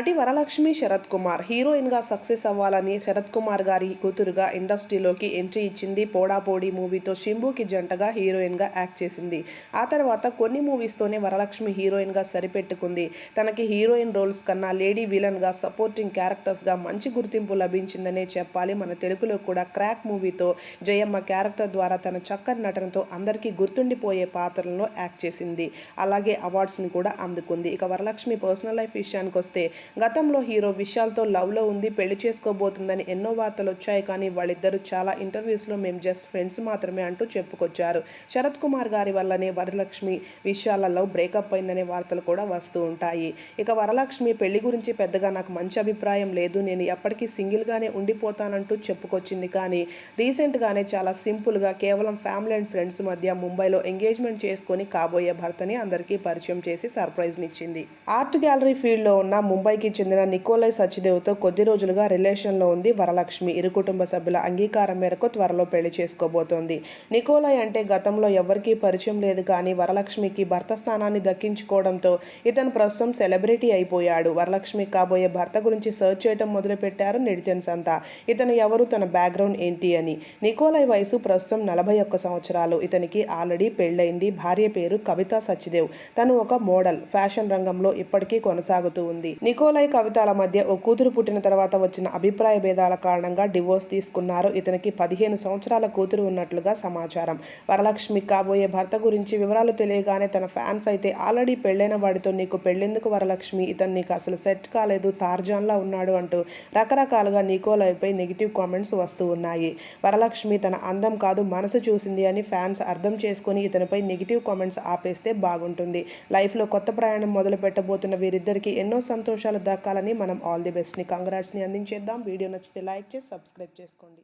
నటి వరలక్ష్మి శరత్ కుమార్. హీరోయిన్గా సక్సెస్ అవ్వాలని శరత్ కుమార్ గారి కూతురుగా ఇండస్ట్రీలోకి ఎంట్రీ ఇచ్చింది. పోడాపోడి మూవీతో శింబుకి జంటగా హీరోయిన్గా యాక్ట్ చేసింది. ఆ తర్వాత కొన్ని మూవీస్తోనే వరలక్ష్మి హీరోయిన్గా సరిపెట్టుకుంది. తనకి హీరోయిన్ రోల్స్ కన్నా లేడీ విలన్గా సపోర్టింగ్ క్యారెక్టర్స్గా మంచి గుర్తింపు లభించిందనే చెప్పాలి. మన తెలుగులో కూడా క్రాక్ మూవీతో జయమ్మ క్యారెక్టర్ ద్వారా తన చక్కని నటనతో అందరికీ గుర్తుండిపోయే పాత్రలను యాక్ట్ చేసింది. అలాగే అవార్డ్స్ని కూడా అందుకుంది. ఇక వరలక్ష్మి పర్సనల్ లైఫ్ విషయానికి వస్తే గతంలో హీరో విశాల్తో లవ్లో ఉంది పెళ్ళి చేసుకోబోతుందని ఎన్నో వార్తలు వచ్చాయి కానీ వాళ్ళిద్దరూ చాలా ఇంటర్వ్యూస్లో మేము జస్ట్ ఫ్రెండ్స్ మాత్రమే అంటూ చెప్పుకొచ్చారు. శరత్ కుమార్ గారి వల్లనే వరలక్ష్మి విశాల లవ్ బ్రేకప్ అయిందనే వార్తలు కూడా వస్తూ ఉంటాయి. ఇక వరలక్ష్మి పెళ్ళి గురించి పెద్దగా నాకు మంచి అభిప్రాయం లేదు నేను ఎప్పటికీ సింగిల్గానే ఉండిపోతానంటూ చెప్పుకొచ్చింది కానీ రీసెంట్గానే చాలా సింపుల్గా కేవలం ఫ్యామిలీ అండ్ ఫ్రెండ్స్ మధ్య ముంబైలో ఎంగేజ్మెంట్ చేసుకొని కాబోయే భర్తని అందరికీ పరిచయం చేసి సర్ప్రైజ్నిచ్చింది. ఆర్ట్ గ్యాలరీ ఫీల్డ్లో ఉన్న ముంబై ముంబైకి చెందిన నికోలై సచ్దేవ్తో కొద్ది రోజులుగా రిలేషన్లో ఉంది వరలక్ష్మి. ఇరు కుటుంబ సభ్యుల అంగీకారం మేరకు త్వరలో పెళ్ళి చేసుకోబోతోంది. నికోలై అంటే గతంలో ఎవరికీ పరిచయం లేదు కానీ వరలక్ష్మికి భర్త స్థానాన్ని దక్కించుకోవడంతో ఇతను ప్రస్తుతం సెలబ్రిటీ అయిపోయాడు. వరలక్ష్మి కాబోయే భర్త గురించి సర్చ్ చేయడం మొదలుపెట్టారు నెటిజన్స్ అంతా ఇతను ఎవరు తన బ్యాక్గ్రౌండ్ ఏంటి అని. నికోలై వయసు ప్రస్తుతం నలభై ఒక్క సంవత్సరాలు. ఇతనికి ఆల్రెడీ పెళ్ళైంది భార్య పేరు కవిత సచ్చిదేవ్ తను ఒక మోడల్ ఫ్యాషన్ రంగంలో ఇప్పటికీ కొనసాగుతూ ఉంది. నికోలై కవితల మధ్య ఓ కూతురు పుట్టిన తర్వాత వచ్చిన అభిప్రాయ భేదాల కారణంగా డివోర్స్ తీసుకున్నారు. ఇతనికి పదిహేను సంవత్సరాల కూతురు ఉన్నట్లుగా సమాచారం. వరలక్ష్మి కాబోయే భర్త గురించి వివరాలు తెలియగానే తన ఫ్యాన్స్ అయితే ఆల్రెడీ పెళ్ళైన వాడితో నీకు పెళ్ళెందుకు వరలక్ష్మి? ఇతను నీకు అసలు సెట్ కాలేదు తార్జాన్లా ఉన్నాడు అంటూ రకరకాలుగా నికోలైపై నెగిటివ్ కామెంట్స్ వస్తూ ఉన్నాయి. వరలక్ష్మి తన అందం కాదు మనసు చూసింది అని ఫ్యాన్స్ అర్థం చేసుకుని ఇతనిపై నెగిటివ్ కామెంట్స్ ఆపేస్తే బాగుంటుంది. లైఫ్లో కొత్త ప్రయాణం మొదలు పెట్టబోతున్న వీరిద్దరికి ఎన్నో సంతోషాలు దక్కాలని మనం ఆల్ ది బెస్ట్ని కంగ్రాట్స్ని అందించేద్దాం. వీడియో నచ్చితే లైక్ చేసి సబ్స్క్రైబ్ చేసుకోండి.